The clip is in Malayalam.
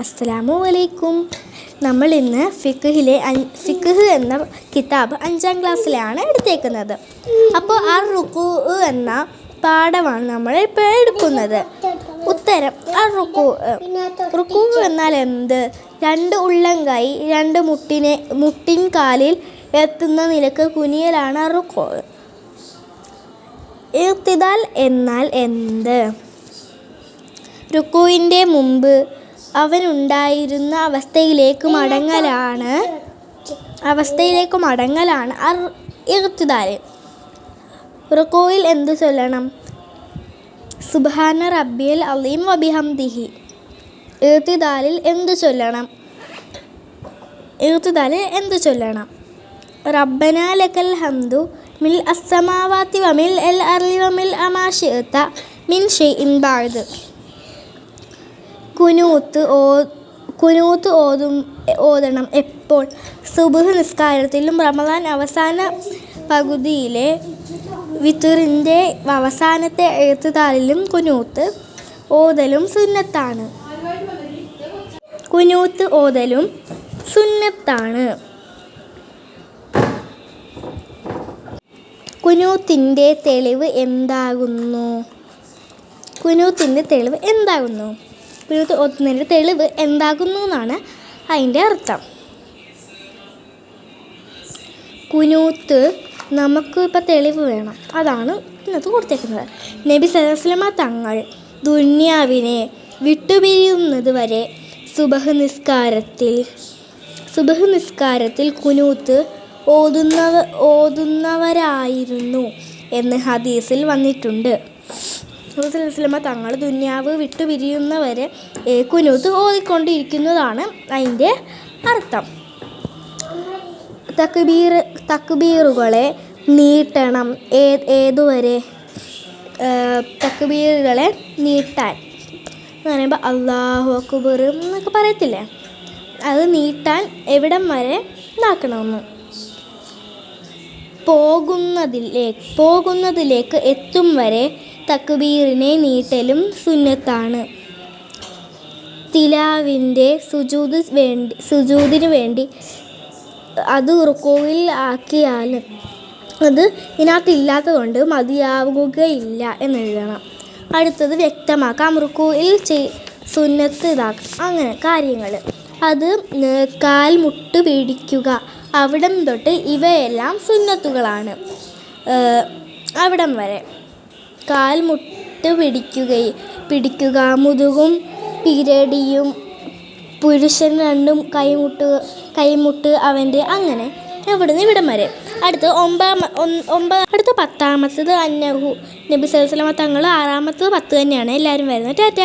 അസ്സലാമു അലൈക്കും നമ്മൾ ഇന്ന് ഫിഖിലെ ഫിഖ് എന്ന കിതാബ് അഞ്ചാം ക്ലാസ്സിലാണ് എടുത്തേക്കുന്നത്. അപ്പോൾ ആ റുക്കു എന്ന പാഠമാണ് നമ്മൾ ഇപ്പോൾ എടുക്കുന്നത്. ഉത്തരം ആ റുക്കു റുക്കു എന്നാൽ എന്ത്? രണ്ട് ഉള്ളം കൈ രണ്ട് മുട്ടിനെ മുട്ടിൻ കാലിൽ എത്തുന്ന നിലയ്ക്ക് കുനിയലാണ് റുക്കു ഇർത്തിദാൽ എന്നാൽ എന്ത്? റുക്കുവിന്റെ മുമ്പ് അവനുണ്ടായിരുന്ന അവസ്ഥയിലേക്ക് മടങ്ങലാണ്. അവസ്ഥയിലേക്ക് മടങ്ങലാണ്. അർ റുക്കുവിൽ എന്ത് ചൊല്ലണം? സുബാന റബ്ബിയൽ അലീം വബിഹംദിഹി. ഇർത്തിദാലിൽ എന്ത് ചൊല്ലണം? ഇർത്തിദാലിൽ എന്ത് ചൊല്ലണം? റബ്ബന ലക്കൽ ഹംദു മിൽ അസ്സമാവാത്തി വമിൽ എൽ അറിവമിൽ വമിൽ അമാഷിത്ത മിൻ ഷെയ്ഇൻ ബഅദ്. കുനൂത്ത് ഓ കുനൂത്ത് ഓതും ഓതണം എപ്പോൾ? സുബഹ് നിസ്കാരത്തിലും റമദാൻ അവസാന പകുതിയിലെ വിത്തുറിന്റെ അവസാനത്തെ എഴുത്തുതാളിലും കുനൂത്ത് ഓതലും സുന്നത്താണ്. കുനൂത്ത് ഓതലും സുന്നത്താണ്. കുനൂത്തിന്റെ തെളിവ് എന്താകുന്നു? കുനൂത്തിന്റെ തെളിവ് എന്താകുന്നു? കുനൂത്ത് ഒന്നിന്റെ തെളിവ് എന്താകുന്നു എന്നാണ് അതിന്റെ അർത്ഥം. കുനൂത്ത് നമുക്ക് ഇപ്പം തെളിവ് വേണം. അതാണ് ഇന്നത്തെ കൊടുത്തേക്കുന്നത്. നബി സലസ്ലമ തങ്ങൾ ദുന്യാവിനെ വിട്ടുപിരിയുന്നത് വരെ സുബഹ് നിസ്കാരത്തിൽ സുബഹ് നിസ്കാരത്തിൽ കുനൂത്ത് ഓതുന്നവ ഓതുന്നവരായിരുന്നു എന്ന് ഹദീസിൽ വന്നിട്ടുണ്ട്. റസൂലുള്ളാഹി തങ്ങൾ ദുന്യാവ് വിട്ടു പിരിയുന്നവരെ കുനൂത്ത് ഓതിക്കൊണ്ടിരിക്കുന്നതാണ് അതിന്റെ അർത്ഥം. തക്ബീർ തക്ബീറുകളെ നീട്ടണം ഏ ഏതുവരെ? തക്ബീറുകളെ നീട്ടാൻ. എന്ന് പറയുമ്പോൾ അള്ളാഹു അക്ബർ എന്നൊക്കെ പറയത്തില്ലേ? അത് നീട്ടാൻ എവിടം വരെ ഇതാക്കണമെന്ന്. പോകുന്നതിലേക്ക് പോകുന്നതിലേക്ക് എത്തും വരെ തക്ബീറിനെ നീട്ടലും സുന്നത്താണ്. തിലാവിന്റെ സുജൂത് വേണ്ടി സുജൂതിന് വേണ്ടി അത് റുക്കോയിൽ ആക്കിയാൽ അത് ഇതിനകത്തില്ലാത്തതുകൊണ്ട് മതിയാവുകയില്ല എന്നെഴുതണം. അടുത്തത് വ്യക്തമാക്കാം. റുക്കോയിൽ സുന്നത്ത് ഇതാക്കാം. അങ്ങനെ കാര്യങ്ങൾ അത് കാൽമുട്ട് കാൽ മുട്ട് പിടിക്കുക അവിടം തൊട്ട് ഇവയെല്ലാം സുന്നത്തുകളാണ്. അവിടം വരെ. കാൽമുട്ട് പിടിക്കുകയും പിടിക്കുക. മുതുകും പിരടിയും പുരുഷൻ രണ്ടും കൈമുട്ട് കൈമുട്ട് അവന്റെ അങ്ങനെ ഇവിടുന്ന് ഇവിടം വരെ. അടുത്ത് ഒമ്പതാം ഒമ്പത് അടുത്ത പത്താമത്തത് അന്നഹു. നബി സല്ലല്ലാഹു തങ്ങൾ ആറാമത്തത് പത്ത് തന്നെയാണ്. എല്ലാവരും വരുന്നത്. ടാറ്റ.